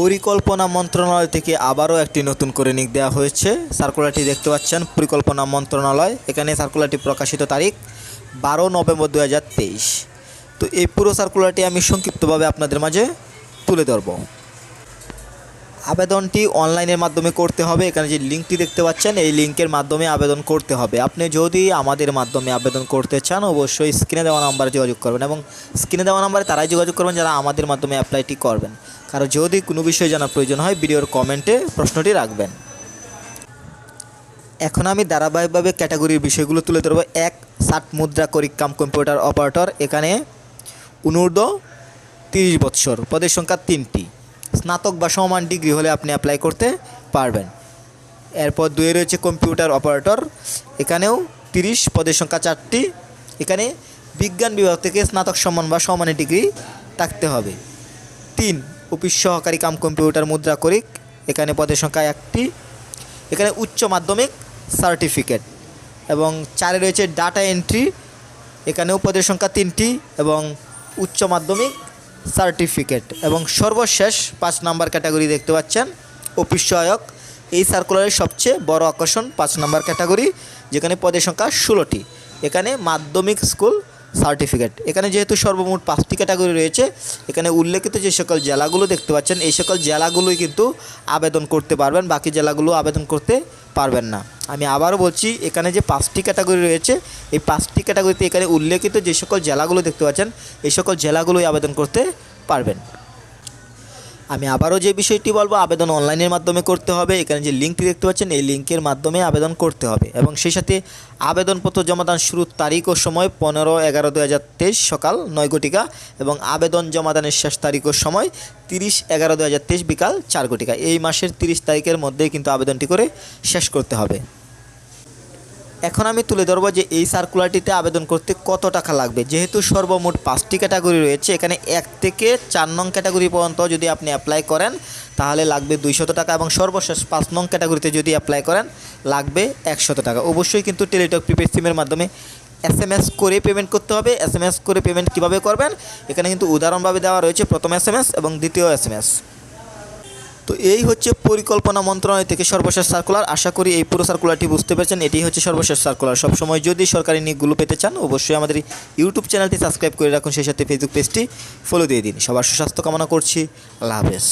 পরিকল্পনা মন্ত্রণালয় থেকে আবারও একটি নতুন করে নিক দেওয়া হয়েছে। সার্কুলারটি দেখতে পাচ্ছেন, পরিকল্পনা মন্ত্রণালয়। এখানে সার্কুলারটি প্রকাশিত তারিখ বারো নভেম্বর দু হাজার তেইশ। তো এই পুরো সার্কুলারটি আমি সংক্ষিপ্তভাবে আপনাদের মাঝে তুলে ধরব। আবেদনটি অনলাইনের মাধ্যমে করতে হবে। এখানে যে লিঙ্কটি দেখতে পাচ্ছেন, এই লিঙ্কের মাধ্যমে আবেদন করতে হবে। আপনি যদি আমাদের মাধ্যমে আবেদন করতে চান, অবশ্যই স্ক্রিনে দেওয়া নাম্বারে যোগাযোগ করবেন এবং স্ক্রিনে দেওয়া নাম্বারে তারাই যোগাযোগ করবেন যারা আমাদের মাধ্যমে অ্যাপ্লাইটি করবেন। কারণ যদি কোনো বিষয়ে জানার প্রয়োজন হয়, ভিডিওর কমেন্টে প্রশ্নটি রাখবেন। এখন আমি ধারাবাহিকভাবে ক্যাটাগরির বিষয়গুলো তুলে ধরবো। এক, ষাট মুদ্রা করিক কাম কম্পিউটার অপারেটর। এখানে অনূর্ধ্ব তিরিশ বৎসর। পদের সংখ্যা তিনটি। স্নাতক বা সমান ডিগ্রি হলে আপনি অ্যাপ্লাই করতে পারবেন। এরপর দুয়ে রয়েছে কম্পিউটার অপারেটর এখানেও তিরিশ পদের সংখ্যা চারটি। এখানে বিজ্ঞান বিভাগ থেকে স্নাতক সমান বা সমানের ডিগ্রি থাকতে হবে। তিন, অফিস সহকারী কাম কম্পিউটার মুদ্রা করিক। এখানে পদের সংখ্যা একটি। এখানে উচ্চ মাধ্যমিক সার্টিফিকেট এবং চারে রয়েছে ডাটা এন্ট্রি এখানেও পদের সংখ্যা তিনটি এবং উচ্চ মাধ্যমিক সার্টিফিকেট এবং সর্বশেষ পাঁচ নাম্বার ক্যাটাগরি দেখতে পাচ্ছেন। অফিস সহায়ক, এই সার্কুলারের সবচেয়ে বড় আকর্ষণ পাঁচ নাম্বার ক্যাটাগরি, যেখানে পদের সংখ্যা ষোলোটি। এখানে মাধ্যমিক স্কুল সার্টিফিকেট। এখানে যেহেতু সর্বমোট পাঁচটি ক্যাটাগরি রয়েছে, এখানে উল্লেখিত যে সকল জেলাগুলো দেখতে পাচ্ছেন, এই সকল জেলাগুলোই কিন্তু আবেদন করতে পারবেন, বাকি জেলাগুলো আবেদন করতে পারবেন না। আমি আবারও বলছি, এখানে যে পাঁচটি ক্যাটাগরি রয়েছে, এই পাঁচটি ক্যাটাগরিতে এখানে উল্লেখিত যে সকল জেলাগুলো দেখতে পাচ্ছেন, এই সকল জেলাগুলোই আবেদন করতে পারবেন। আমি আবারও যে বিষয়টি বলব, আবেদন অনলাইনের মাধ্যমে করতে হবে। এখানে যে লিঙ্কটি দেখতে পাচ্ছেন, এই লিঙ্কের মাধ্যমে আবেদন করতে হবে। এবং সেই সাথে আবেদনপত্র জমাদান শুরুর তারিখ ও সময় পনেরো এগারো দু হাজার তেইশ সকাল নয় ঘটিকা এবং আবেদন জমাদানের শেষ তারিখ ও সময় তিরিশ এগারো দু হাজার তেইশ বিকাল চার ঘটিকা। এই মাসের তিরিশ তারিখের মধ্যেই কিন্তু আবেদনটি করে শেষ করতে হবে। এখন আমি তুলে ধরবো যে এই সার্কুলারটিতে আবেদন করতে কত টাকা লাগবে। যেহেতু সর্বমোট পাঁচটি ক্যাটাগরি রয়েছে, এখানে এক থেকে চার নং ক্যাটাগরি পর্যন্ত যদি আপনি অ্যাপ্লাই করেন, তাহলে লাগবে দুইশত টাকা এবং সর্বশেষ পাঁচ নং ক্যাটাগরিতে যদি অ্যাপ্লাই করেন, লাগবে একশত টাকা। অবশ্যই কিন্তু টেলিটক প্রিপেড সিমের মাধ্যমে এস এম এস করে পেমেন্ট করতে হবে। এস এম এস করে পেমেন্ট কীভাবে করবেন? এখানে কিন্তু উদাহরণভাবে দেওয়া রয়েছে প্রথম এস এম এস এবং দ্বিতীয় এস এম এস তো এই হচ্ছে পরিকল্পনা মন্ত্রণালয় থেকে সর্বশেষ সার্কুলার আশা করি এই পুরো সার্কুলারটি বুঝতে পেরেছেন। এটি হচ্ছে সর্বশেষ সার্কুলার সবসময় যদি সরকারি নিকগুলো পেতে চান, অবশ্যই আমাদের ইউটিউব চ্যানেলটি সাবস্ক্রাইব করে রাখুন। সেই সাথে ফেসবুক পেজটি ফলো দিয়ে দিন। সবার সুস্বাস্থ্য কামনা করছি। আল্লাহ হাফেজ।